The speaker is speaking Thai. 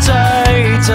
在这